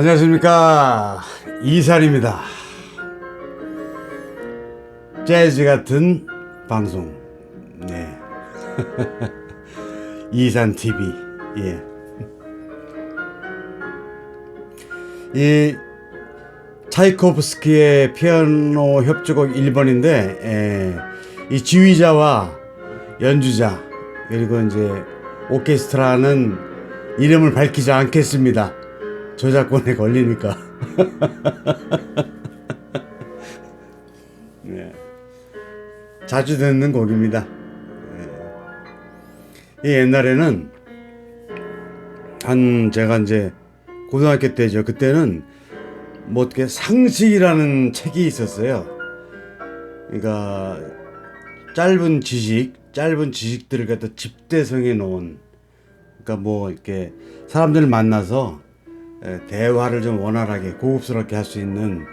안녕하십니까 이살입니다. 재즈 같은 방송, 네 이산 TV, 예. 이 차이코프스키의 피아노 협주곡 1번인데 예, 이 지휘자와 연주자 그리고 이제 오케스트라는 이름을 밝히지 않겠습니다. 저작권에 걸리니까. 네. 자주 듣는 곡입니다. 네. 이 옛날에는 한 제가 이제 고등학교 때죠. 그때는 뭐 어떻게 상식이라는 책이 있었어요. 그러니까 짧은 지식, 짧은 지식들을 갖다 집대성해 놓은 그러니까 뭐 이렇게 사람들을 만나서 에, 대화를 좀 원활하게 고급스럽게 할 수 있는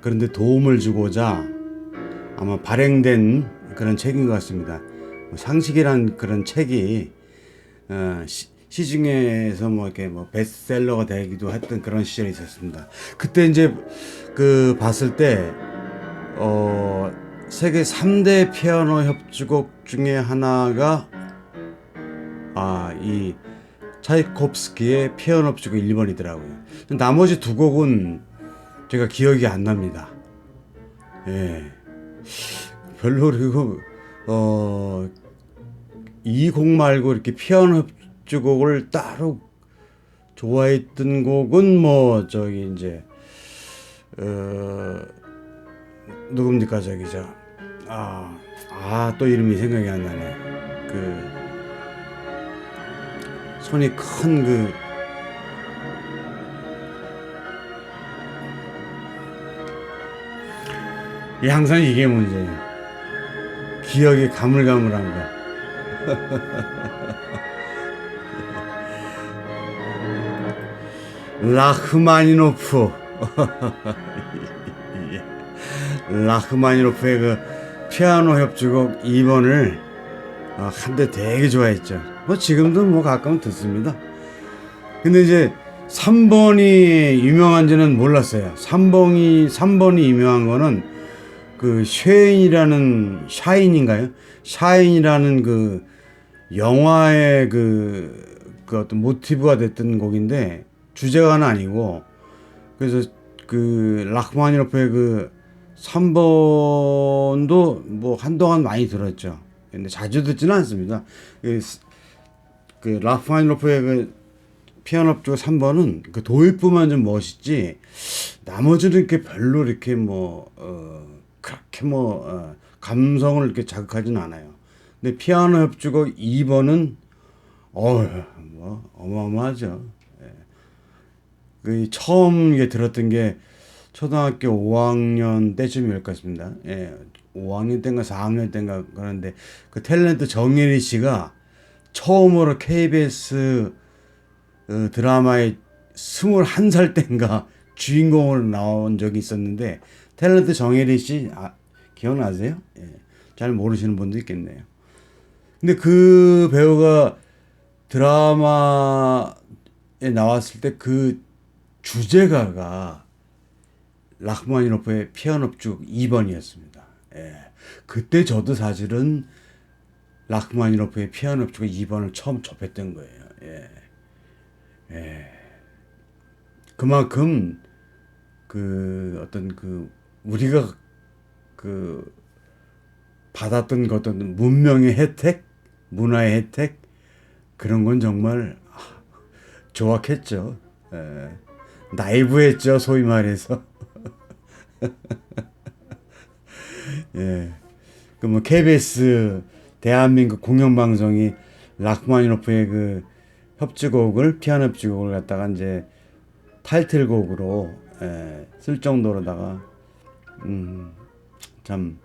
그런데 도움을 주고자 아마 발행된 그런 책인 것 같습니다. 뭐 상식이란 그런 책이 어, 시, 시중에서 뭐 이렇게 뭐 베스트셀러가 되기도 했던 그런 시절이 있었습니다. 그때 이제 그 봤을 때 어, 세계 3대 피아노 협주곡 중에 하나가 아, 이 차이콥스키의 피아노 협주곡 1번이더라고요. 나머지 두 곡은 제가 기억이 안 납니다. 예. 별로 그리고 어, 이 곡 말고 이렇게 피아노 협주곡을 따로 좋아했던 곡은 뭐 저기 이제 어 누굽니까 저기 저 아 아 또 이름이 생각이 안 나네 그 손이 큰 그 이 항상 이게 문제예요. 기억이 가물가물한 거. 라흐마니노프. 라흐마니노프의 그 피아노 협주곡 2번을 어, 한때 되게 좋아했죠. 뭐 지금도 뭐 가끔 듣습니다. 근데 이제 3번이 유명한지는 몰랐어요. 3번이 3번이 유명한 거는 그 쉐인이라는 샤인인가요? 샤인이라는 그 영화의 그, 그 어떤 모티브가 됐던 곡인데 주제가는 아니고 그래서 그 라흐마니노프의 그 3번도 뭐 한동안 많이 들었죠. 근데 자주 듣지는 않습니다. 그, 그 라흐마니노프의 그 피아노 쪽 3번은 그 도입부만 좀 멋있지 나머지는 이렇게 별로 이렇게 뭐 어, 그렇게 뭐 어, 감성을 이렇게 자극하지는 않아요. 근데 피아노 협주곡 2번은 어뭐 어마어마하죠. 예. 그 처음 이게 들었던 게 초등학교 5학년 때쯤일 것 같습니다. 예. 5학년 때인가 4학년 때인가 그런데 그 탤런트 정예리 씨가 처음으로 KBS 어, 드라마에 21살 때인가 주인공으로 나온 적이 있었는데 탤런트 정혜리 씨 아, 기억나세요? 예. 잘 모르시는 분도 있겠네요. 근데 그 배우가 드라마에 나왔을 때 그 주제가가 라흐마니노프의 피아노축 2번이었습니다. 예. 그때 저도 사실은 라흐마니노프의 피아노축 2번을 처음 접했던 거예요. 예. 예. 그만큼 그 어떤 그 우리가 그 받았던 그 어떤 문명의 혜택, 문화의 혜택 그런 건 정말 좋았겠죠. 예. 나이브했죠, 소위 말해서. 예. 그뭐 KBS 대한민국 공영방송이 라흐마니노프의 그 협주곡을 피아노 협주곡을 갖다가 이제 타이틀곡으로 예, 쓸 정도로다가 음, 참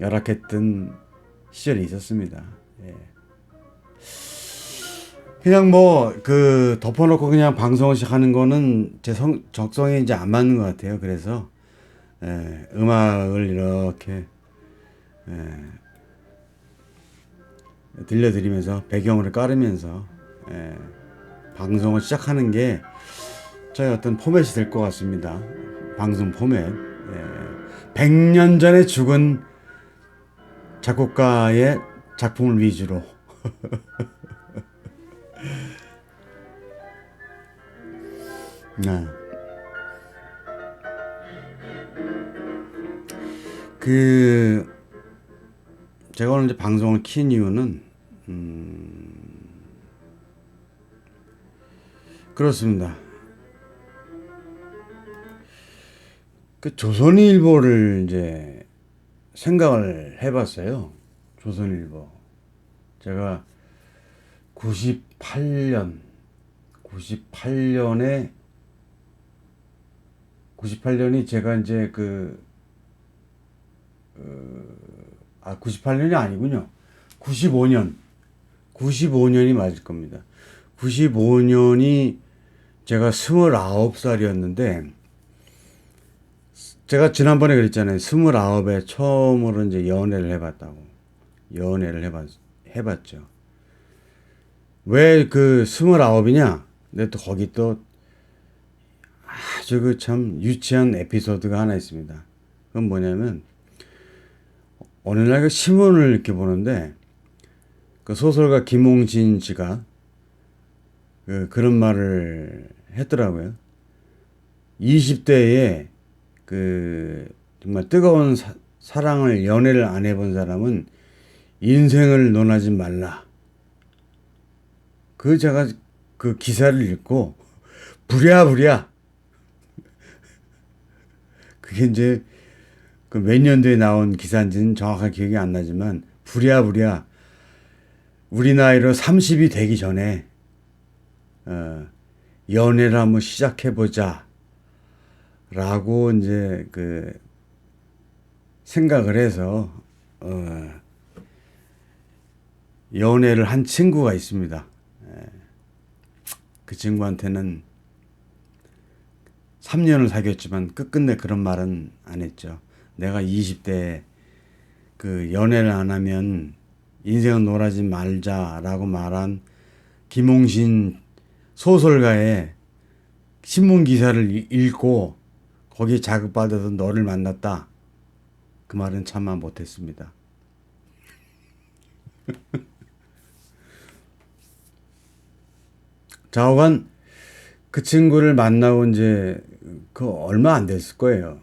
열악했던 시절이 있었습니다. 예. 그냥 뭐 그 덮어놓고 그냥 방송을 시작하는 거는 제 성, 적성에 이제 안 맞는 것 같아요. 그래서 예, 음악을 이렇게 예, 들려드리면서 배경을 깔으면서 예, 방송을 시작하는 게 저희 어떤 포맷이 될 것 같습니다. 방송 포맷. 예. 100년 전에 죽은 작곡가의 작품을 위주로. 네. 그 제가 오늘 이제 방송을 킨 이유는 음 그렇습니다. 그 조선일보를 이제 생각을 해봤어요. 조선일보. 제가 98년, 98년에 98년이 제가 이제 그, 어, 아, 98년이 아니군요. 95년. 95년이 맞을 겁니다. 95년이 제가 29살이었는데, 제가 지난번에 그랬잖아요. 29에 처음으로 이제 연애를 해봤다고. 연애를 해봤, 해봤죠. 왜 그 29이냐? 근데 또 거기 또 아주 그 참 유치한 에피소드가 하나 있습니다. 그건 뭐냐면, 어느 날그 신문을 이렇게 보는데, 그 소설가 김홍진 씨가 그 그런 말을 했더라고요. 20대에 그 정말 뜨거운 사, 사랑을 연애를 안 해본 사람은 인생을 논하지 말라. 그 제가 그 기사를 읽고 부랴부랴 그게 이제 그 몇 년도에 나온 기사인지는 정확하게 기억이 안 나지만 부랴부랴 우리 나이로 30이 되기 전에 어, 연애를 한번 시작해 보자. 라고 이제 그 생각을 해서 어 연애를 한 친구가 있습니다. 예. 그 친구한테는 3년을 사귀었지만 끝끝내 그런 말은 안 했죠. 내가 20대에 그 연애를 안 하면 인생은 놀아지 말자라고 말한 김홍신 소설가의 신문 기사를 읽고 거기에 자극받아서 너를 만났다. 그 말은 참아 못했습니다. 좌우간 그 친구를 만나고 이제 그 얼마 안 됐을 거예요.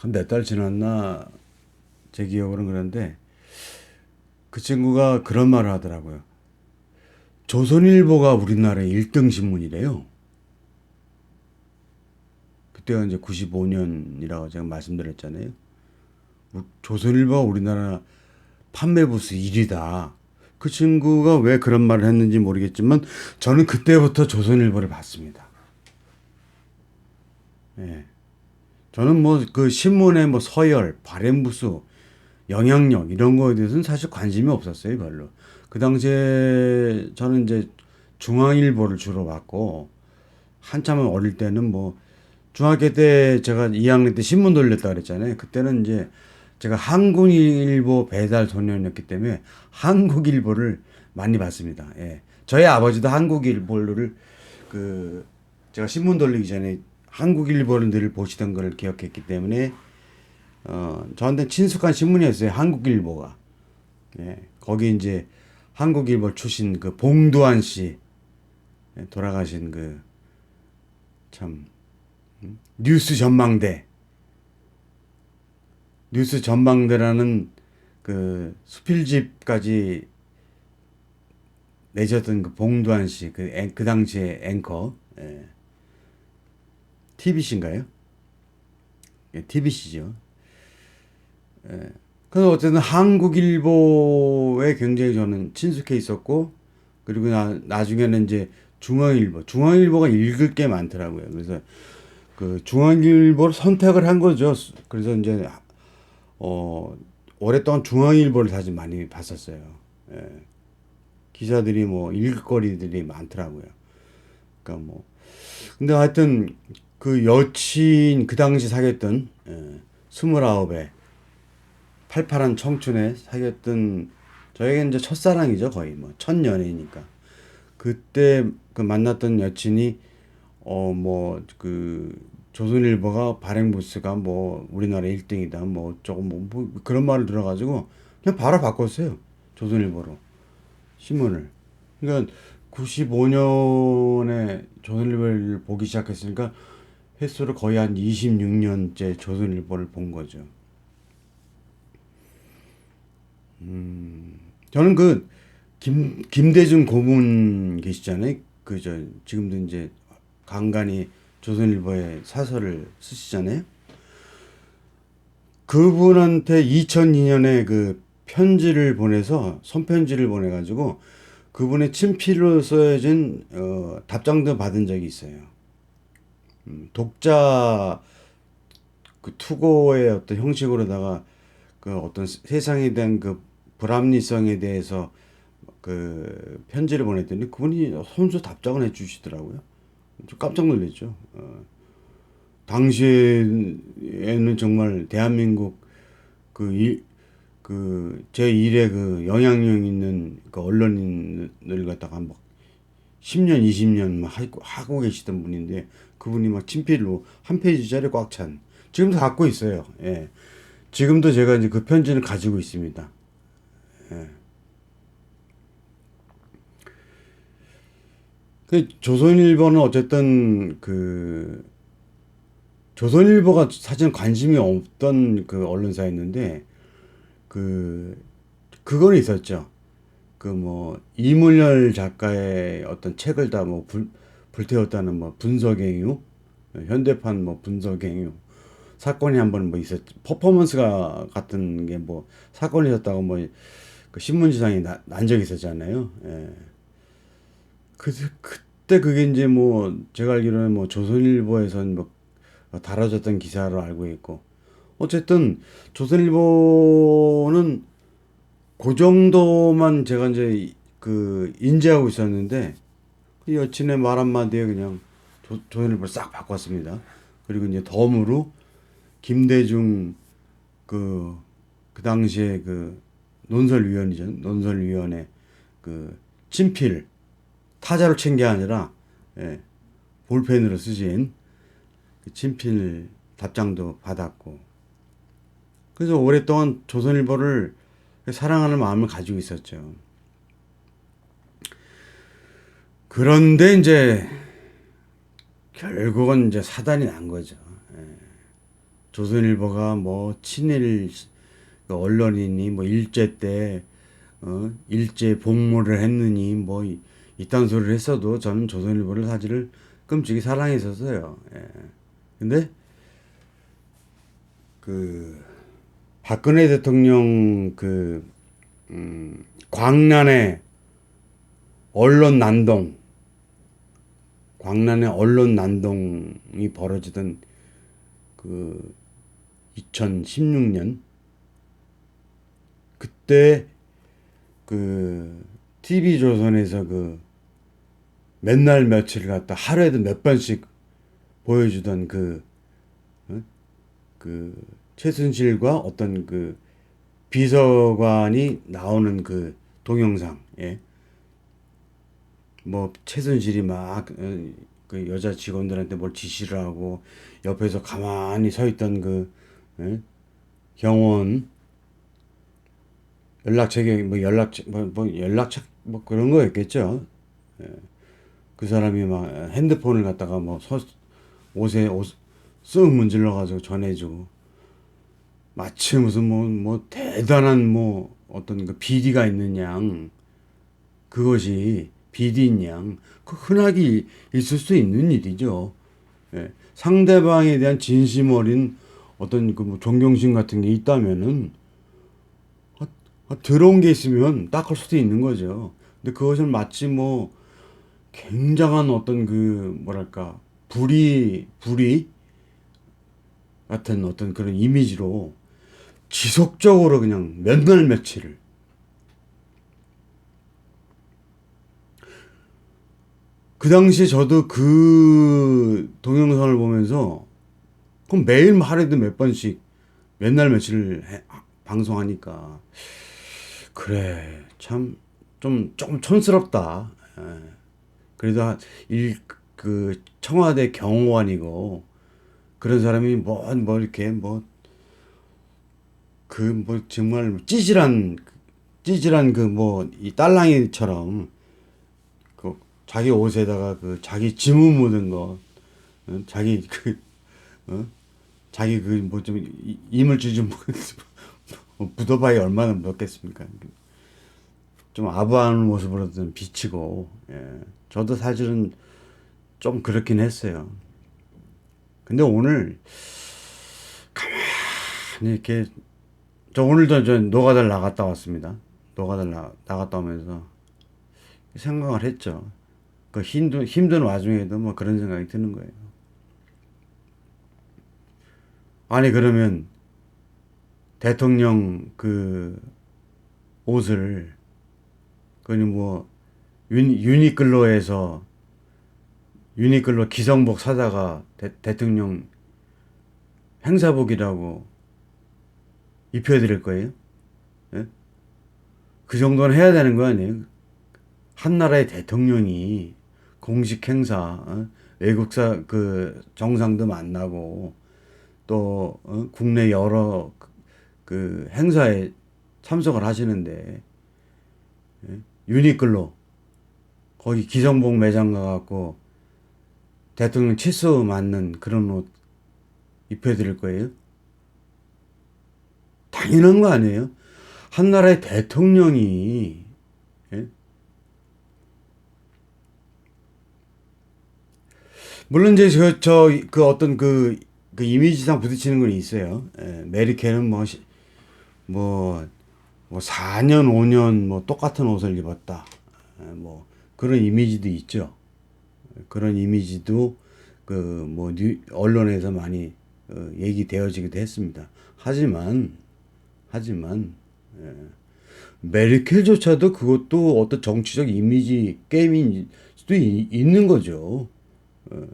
한 몇 달 지났나 제 기억으로는 그런데 그 친구가 그런 말을 하더라고요. 조선일보가 우리나라의 1등 신문이래요. 그때가 이제 95년이라고 제가 말씀드렸잖아요. 조선일보가 우리나라 판매 부수 1위다. 그 친구가 왜 그런 말을 했는지 모르겠지만 저는 그때부터 조선일보를 봤습니다. 예. 저는 뭐 그 신문의 뭐 서열, 발행 부수, 영향력 이런 거에 대해서는 사실 관심이 없었어요, 별로. 그 당시에 저는 이제 중앙일보를 주로 봤고 한참 어릴 때는 뭐 중학교 때 제가 2학년 때 신문 돌렸다 그랬잖아요. 그때는 이제 제가 한국일보 배달 소년이었기 때문에 한국일보를 많이 봤습니다. 예. 저희 아버지도 한국일보를 그 제가 신문 돌리기 전에 한국일보를 늘 보시던 걸 기억했기 때문에 어 저한테 친숙한 신문이었어요. 한국일보가. 예. 거기 이제 한국일보 출신 그 봉두한 씨 예, 돌아가신 그 참 뉴스 전망대 뉴스 전망대라는 그 수필집까지 내셨던 그 봉두한 씨, 그, 앵, 그 당시에 앵커, 예. TBC인가요? 예, TBC죠. 예. 그래서 어쨌든 한국일보에 굉장히 저는 친숙해 있었고, 그리고 나, 나중에는 이제 중앙일보, 중앙일보가 읽을 게 많더라고요. 그래서 그 중앙일보를 선택을 한 거죠. 그래서 이제 어, 오랫동안 중앙일보를 사실 많이 봤었어요. 예. 기사들이 뭐 일거리들이 많더라고요. 그러니까 뭐 근데 하여튼 그 여친 그 당시 사귀었던 예, 스물아홉에 팔팔한 청춘에 사귀었던 저에게 이제 첫사랑이죠 거의. 뭐 첫 연애니까. 그때 그 만났던 여친이 어 뭐 그 조선일보가 발행 부수가 뭐 우리나라 1등이다 뭐 조금 뭐, 뭐 그런 말을 들어가지고 그냥 바로 바꿨어요 조선일보로. 신문을. 그러니까 95년에 조선일보를 보기 시작했으니까 횟수로 거의 한 26년째 조선일보를 본 거죠. 음, 저는 그 김, 김대중 고문 계시잖아요. 그저 지금도 이제 간간히 조선일보에 사설을 쓰시잖아요. 그분한테 2002년에 그 편지를 보내서 손편지를 보내가지고 그분의 친필로 써진 어, 답장도 받은 적이 있어요. 음, 독자 그 투고의 어떤 형식으로다가 그 어떤 세상에 대한 그 불합리성에 대해서 그 편지를 보냈더니 그분이 손수 답장을 해주시더라고요. 좀 깜짝 놀랐죠. 어, 당시에는 정말 대한민국 그 일, 그 제1의 그 영향력 있는 그 언론인을 갖다가 막 10년, 20년 막 하고, 하고 계시던 분인데 그분이 막 친필로 한 페이지짜리 꽉 찬. 지금도 갖고 있어요. 예. 지금도 제가 이제 그 편지를 가지고 있습니다. 예. 그 조선일보는 어쨌든 그 조선일보가 사실 관심이 없던 그 언론사였는데 그 그거는 있었죠. 그 뭐 이문열 작가의 어떤 책을 다 뭐 불 태웠다는 뭐 분석행유, 현대판 뭐 분석행유 사건이 한 번 뭐 있었 퍼포먼스가 같은 게 뭐 사건이 있었다고 뭐 그 신문지상에 나, 난 적이 있었잖아요. 예. 그 그때 그게 이제 뭐 제가 알기로는 뭐 조선일보에선 뭐 다뤄졌던 기사로 알고 있고 어쨌든 조선일보는 그 정도만 제가 이제 그 인지하고 있었는데 그 여친의 말 한마디에 그냥 조, 조선일보를 싹 바꿨습니다. 그리고 이제 덤으로 김대중 그, 그 당시에 그 논설위원이죠. 논설위원회 그 친필 타자로 친게 아니라 예, 볼펜으로 쓰신 그 친필 답장도 받았고 그래서 오랫동안 조선일보를 사랑하는 마음을 가지고 있었죠. 그런데 이제 결국은 이제 사단이 난 거죠. 예. 조선일보가 뭐 친일 그 언론인이 뭐 일제 때 어, 일제 복무를 했느니 뭐 이딴 소리를 했어도 저는 조선일보를 사실을 끔찍이 사랑했었어요. 예. 근데 그 박근혜 대통령 그 음, 광란의 언론 난동, 광란의 언론 난동이 벌어지던 그 2016년 그때 그 TV 조선에서 그 맨날 며칠 갖다 하루에도 몇 번씩 보여주던 그, 어? 그 최순실과 어떤 그 비서관이 나오는 그 동영상, 예. 뭐 최순실이 막그 어, 여자 직원들한테 뭘 지시를 하고 옆에서 가만히 서 있던 그 예? 경원 연락책에 뭐 연락 뭐, 뭐 연락책 뭐 그런 거였겠죠. 예. 그 사람이 막 핸드폰을 갖다가 뭐 서, 옷에 옷 쓱 문질러 가지고 전해주고 마치 무슨 뭐, 뭐 대단한 뭐 어떤 그 비리가 있는 양 그것이 비리인 양그 흔하게 있을 수 있는 일이죠. 예. 상대방에 대한 진심 어린 어떤 그 뭐 존경심 같은 게 있다면은 아, 아, 들어온 게 있으면 닦을 수도 있는 거죠. 근데 그것을 마치 뭐 굉장한 어떤 그 뭐랄까 불이 불이 같은 어떤 그런 이미지로 지속적으로 그냥 몇 날 며칠을 그 당시에 저도 그 동영상을 보면서 그럼 매일 하루에도 몇 번씩 몇날 며칠 해, 방송하니까 그래 참 좀 조금 촌스럽다. 예. 그래도 일, 그 청와대 경호원이고 그런 사람이 뭐뭐 이렇게 뭐그 뭐 정말 찌질한 찌질한 그 뭐 이 딸랑이처럼 그 자기 옷에다가 그 자기 지문 묻은 거 어? 자기 그 어? 자기 그 뭐 좀 이물질 좀 묻어봐야 얼마나 묻었겠습니까? 좀 아부하는 모습으로 좀 비치고 예. 저도 사실은 좀 그렇긴 했어요. 근데 오늘 가만히 이렇게 저 오늘도 저 노가다를 나갔다 왔습니다. 노가다를 나, 나갔다 오면서 생각을 했죠. 그 힘든 힘든 와중에도 뭐 그런 생각이 드는 거예요. 아니 그러면 대통령 그 옷을 그니 뭐 유니, 유니클로에서 유니클로 기성복 사다가 대, 대통령 행사복이라고 입혀드릴 거예요? 예? 그 정도는 해야 되는 거 아니에요? 한 나라의 대통령이 공식 행사, 어? 외국사 그 정상도 만나고 또 어? 국내 여러 그, 그 행사에 참석을 하시는데 예? 유니클로 거기 기성복 매장 가갖고 대통령 치수 맞는 그런 옷 입혀드릴 거예요? 당연한 거 아니에요? 한 나라의 대통령이 예? 물론 이제 저 저 그 어떤 그, 그 이미지상 부딪히는 건 있어요. 예, 메리케는 뭐, 시- 뭐, 뭐 4년, 5년 뭐 똑같은 옷을 입었다. 예, 뭐 그런 이미지도 있죠. 그런 이미지도 그 뭐 언론에서 많이 어, 얘기되어지기도 했습니다. 하지만 하지만 예, 메르켈조차도 그것도 어떤 정치적 이미지 게임일 수도 이- 있는 거죠. 어,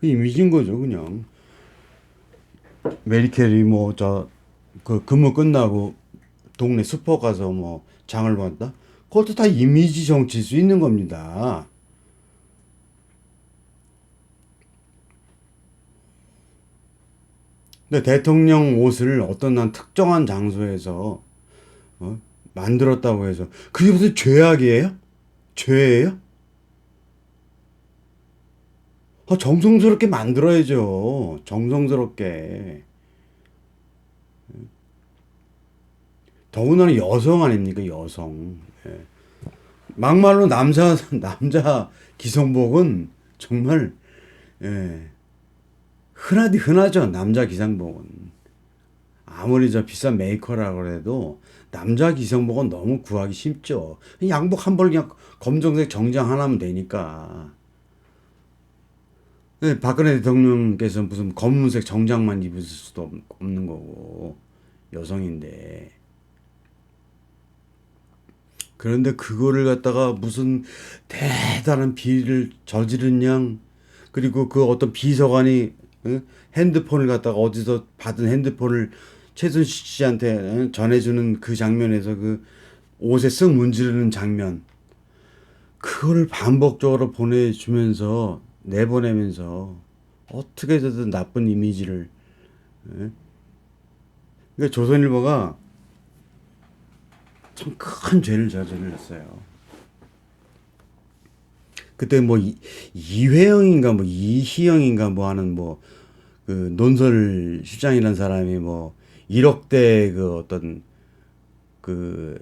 그 이미지인 거죠, 그냥. 메르켈이 뭐 저 그 근무 끝나고 동네 슈퍼 가서 뭐 장을 봤다. 그것도 다 이미지 정치일 수 있는 겁니다. 근데 대통령 옷을 어떤 난 특정한 장소에서 어? 만들었다고 해서 그게 무슨 죄악이에요? 죄예요? 아, 정성스럽게 만들어야죠. 정성스럽게. 더군다나 여성 아닙니까? 여성. 예. 막말로 남자 남자 기성복은 정말 예. 흔하디 흔하죠. 남자 기성복은. 아무리 저 비싼 메이커라고 해도 남자 기성복은 너무 구하기 쉽죠. 양복 한 벌 그냥 검정색 정장 하나면 되니까. 네, 박근혜 대통령께서 무슨 검은색 정장만 입을 수도 없- 없는 거고 여성인데 그런데 그거를 갖다가 무슨 대단한 비리를 저지른 양 그리고 그 어떤 비서관이 어? 핸드폰을 갖다가 어디서 받은 핸드폰을 최순실 씨한테 어? 전해주는 그 장면에서 그 옷에 쓱 문지르는 장면 그거를 반복적으로 보내주면서 내보내면서 어떻게 해서든 나쁜 이미지를 예? 그러니까 조선일보가 참 큰 죄를 저질렀어요. 그때 뭐 이- 이회영인가 뭐 이희영인가 뭐 하는 뭐 그 논설 실장이라는 사람이 뭐 1억대 그 어떤 그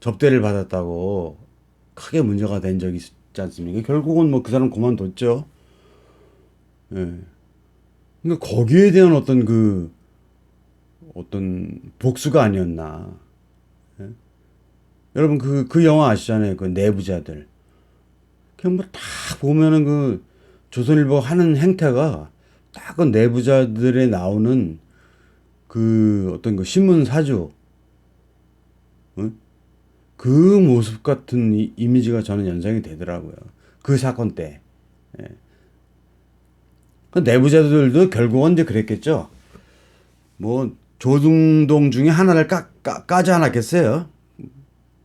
접대를 받았다고 크게 문제가 된 적이 있지 않습니까? 결국은 뭐 그 사람 그만뒀죠. 예. 그러니까 거기에 대한 어떤 그 어떤 복수가 아니었나. 예? 여러분 그그 영화 아시잖아요. 그 내부자들. 그냥 뭐다 보면은 그 조선일보 하는 행태가 딱 그 내부자들에 나오는 그 어떤 그 신문 사주 어? 그 모습 같은 이, 이미지가 저는 연상이 되더라고요. 그 사건 때. 예. 그 내부자들도 결국은 이제 그랬겠죠. 뭐 조중동 중에 하나를 까, 까, 까지 않았겠어요.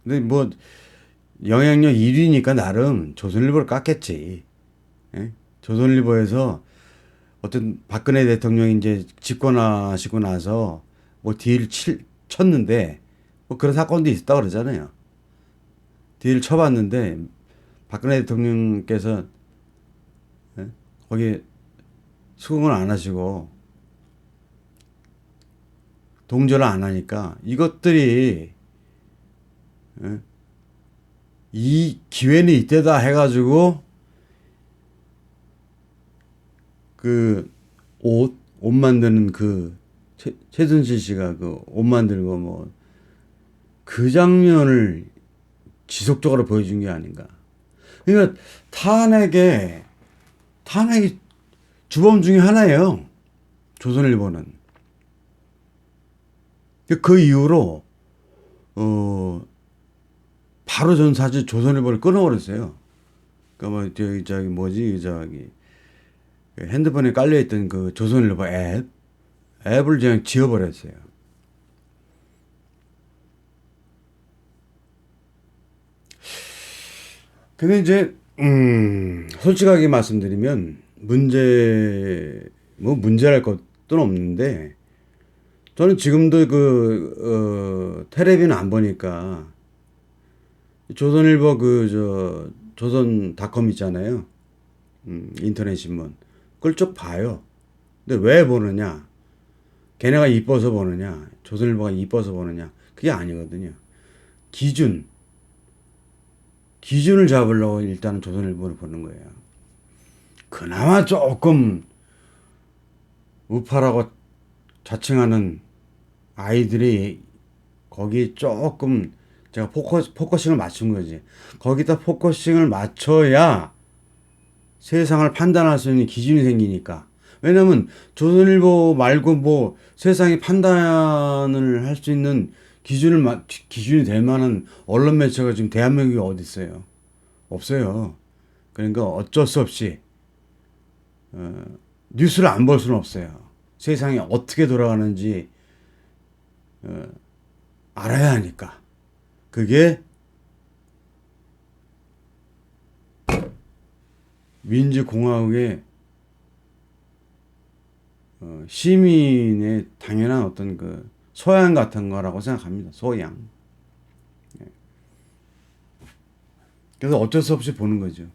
근데 뭐 영향력 1위니까 나름 조선일보를 깠겠지. 예? 조선일보에서 어떤 박근혜 대통령이 이제 집권하시고 나서 뭐 딜 칠, 쳤는데 뭐 그런 사건도 있었다 그러잖아요. 딜 쳐봤는데 박근혜 대통령께서 예? 거기 수긍을 안 하시고 동조를 안 하니까 이것들이 예? 이 기회는 이때다 해가지고 그 옷, 옷 만드는 그 최, 최순실 씨가 그 옷 만들고 뭐 그 장면을 지속적으로 보여준 게 아닌가. 그러니까 탄핵의 탄핵이 주범 중에 하나예요. 조선일보는. 그 이후로 어 바로 전 사실 조선일보를 끊어버렸어요. 그러니까 뭐 저기 저기 뭐지 저기 그 핸드폰에 깔려 있던 그 조선일보 앱 앱을 그냥 지워버렸어요. 근데 이제 음 솔직하게 말씀드리면 문제 뭐 문제랄 것도 없는데 저는 지금도 그 어, 텔레비는 안 보니까 조선일보 그 저 조선닷컴 있잖아요. 음, 인터넷 신문 그걸 쭉 봐요. 근데 왜 보느냐? 걔네가 이뻐서 보느냐? 조선일보가 이뻐서 보느냐? 그게 아니거든요. 기준 기준을 잡으려고 일단은 조선일보를 보는 거예요. 그나마 조금 우파라고 자칭하는 아이들이 거기 조금 제가 포커, 포커싱을 맞춘 거지. 거기다 포커싱을 맞춰야 세상을 판단할 수 있는 기준이 생기니까. 왜냐면 조선일보 말고 뭐 세상이 판단을 할 수 있는 기준을 마, 기준이 될 만한 언론 매체가 지금 대한민국에 어디 있어요? 없어요. 그러니까 어쩔 수 없이 어, 뉴스를 안 볼 수는 없어요. 세상이 어떻게 돌아가는지 어, 알아야 하니까. 그게 민주공화국의 어, 시민의 당연한 어떤 그 소양 같은 거라고 생각합니다. 소양. 예. 그래서 어쩔 수 없이 보는 거죠.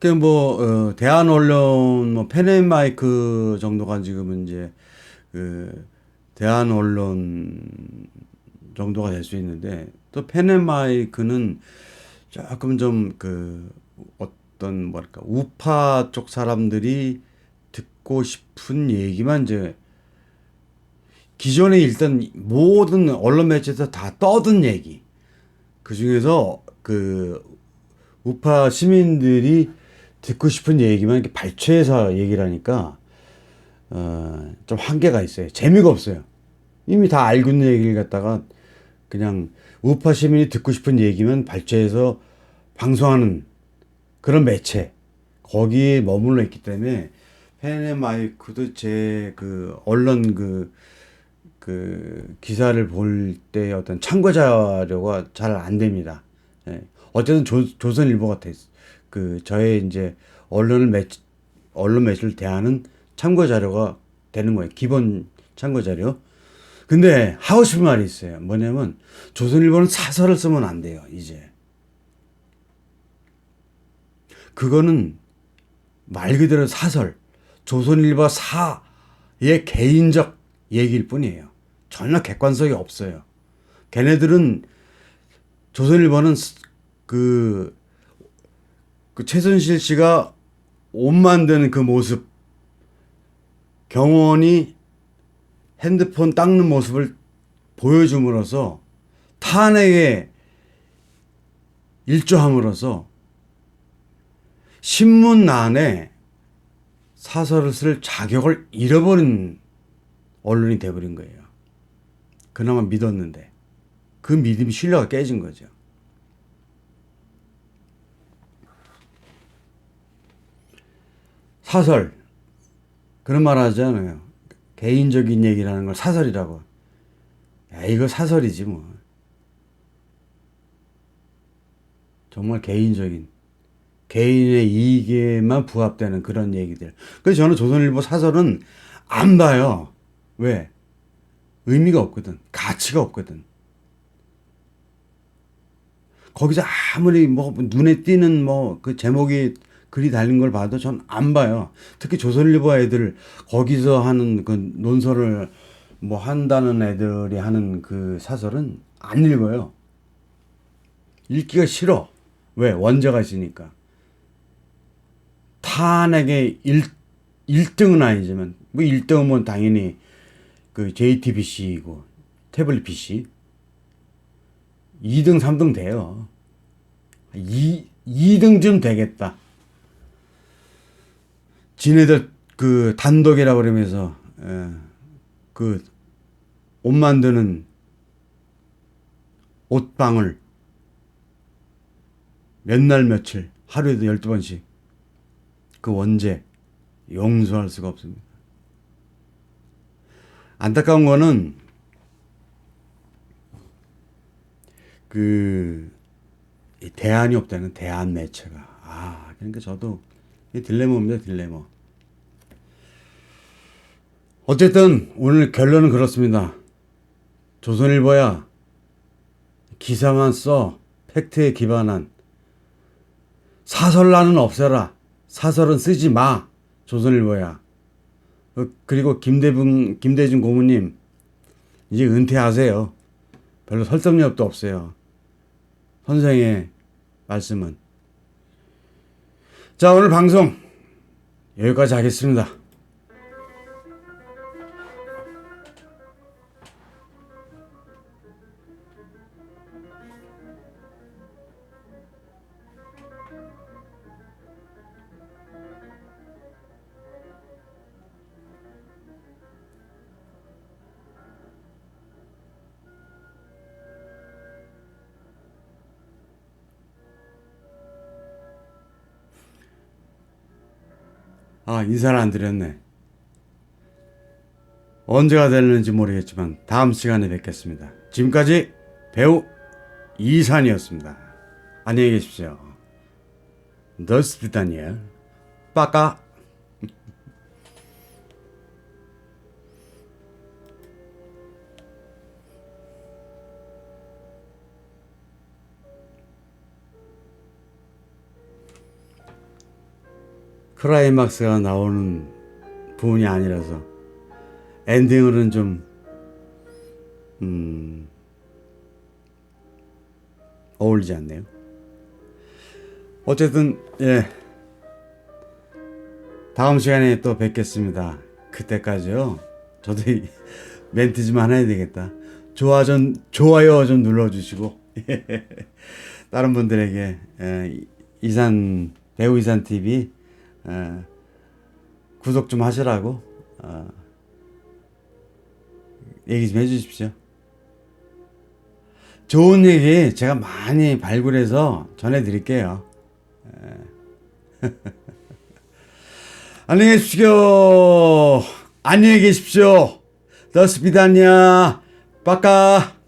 그뭐 어, 대한 언론 뭐 펜앤마이크 정도가 지금은 이제 그 대한 언론 정도가 될 수 있는데 또 펜앤마이크는 조금 좀 그 어떤 뭐랄까 우파 쪽 사람들이 듣고 싶은 얘기만 이제 기존에 일단 모든 언론 매체에서 다 떠든 얘기. 그 중에서 그 우파 시민들이 듣고 싶은 얘기만 이렇게 발췌해서 얘기를 하니까 어, 좀 한계가 있어요. 재미가 없어요. 이미 다 알고 있는 얘기를 갖다가 그냥 우파 시민이 듣고 싶은 얘기면 발췌해서 방송하는 그런 매체 거기에 머물러 있기 때문에 펜앤마이크도 제 그 언론 그, 그 기사를 볼 때 어떤 참고 자료가 잘 안 됩니다. 예. 어쨌든 조, 조선일보가 됐, 그 저의 이제 언론을 매 언론 매체를 대하는 참고 자료가 되는 거예요. 기본 참고 자료. 근데 하고 싶은 말이 있어요. 뭐냐면 조선일보는 사설을 쓰면 안 돼요. 이제 그거는 말 그대로 사설. 조선일보 사의 개인적 얘기일 뿐이에요. 전혀 객관성이 없어요. 걔네들은 조선일보는 그, 그 최순실 씨가 옷 만드는 그 모습, 경원이 핸드폰 닦는 모습을 보여줌으로써 탄핵에 일조함으로써 신문란에 사설을 쓸 자격을 잃어버린 언론이 돼버린 거예요. 그나마 믿었는데 그 믿음이 신뢰가 깨진 거죠. 사설 그런 말 하잖아요. 개인적인 얘기라는 걸 사설이라고. 야, 이거 사설이지 뭐. 정말 개인적인 개인의 이익에만 부합되는 그런 얘기들. 그래서 저는 조선일보 사설은 안 봐요. 왜? 의미가 없거든. 가치가 없거든. 거기서 아무리 뭐 눈에 띄는 뭐 그 제목이 글이 달린 걸 봐도 전 안 봐요. 특히 조선일보 애들 거기서 하는 그 논설을 뭐 한다는 애들이 하는 그 사설은 안 읽어요. 읽기가 싫어. 왜? 원자가 있으니까. 탄핵의 1, 1등은 아니지만, 뭐 1등은 뭐 당연히 그 JTBC이고, 태블릿 PC. 2등, 3등 돼요. 2, 2등쯤 되겠다. 지네들 그 단독이라고 그러면서, 예, 그, 옷 만드는 옷방을 몇 날 며칠, 하루에도 12번씩 그 원죄 용서할 수가 없습니다. 안타까운 거는 그 대안이 없다는 대안 매체가 아 그러니까 저도 이 딜레마입니다 딜레마. 어쨌든 오늘 결론은 그렇습니다. 조선일보야 기사만 써 팩트에 기반한 사설란은 없애라. 사설은 쓰지 마. 조선일보야. 어, 그리고 김대중, 김대중 고모님, 이제 은퇴하세요. 별로 설득력도 없어요. 선생의 말씀은. 자, 오늘 방송 여기까지 하겠습니다. 아, 인사를 안 드렸네. 언제가 되는지 모르겠지만 다음 시간에 뵙겠습니다. 지금까지 배우 이산이었습니다. 안녕히 계십시오. 너스피다니엘. 빠까. 크라이막스가 나오는 부분이 아니라서 엔딩으로는 좀 음, 어울리지 않네요. 어쨌든 예 다음 시간에 또 뵙겠습니다. 그때까지요. 저도 이 멘트 좀 하나 해야 되겠다. 좋아 좀 좋아요 좀 눌러주시고 다른 분들에게 예, 이산 배우 이산 TV 예, 구독 좀 하시라고 어, 얘기 좀 해주십시오. 좋은 얘기 제가 많이 발굴해서 전해드릴게요. 예. 안녕히 계십시오. 안녕히 계십시오. 더스비다냐 빠까.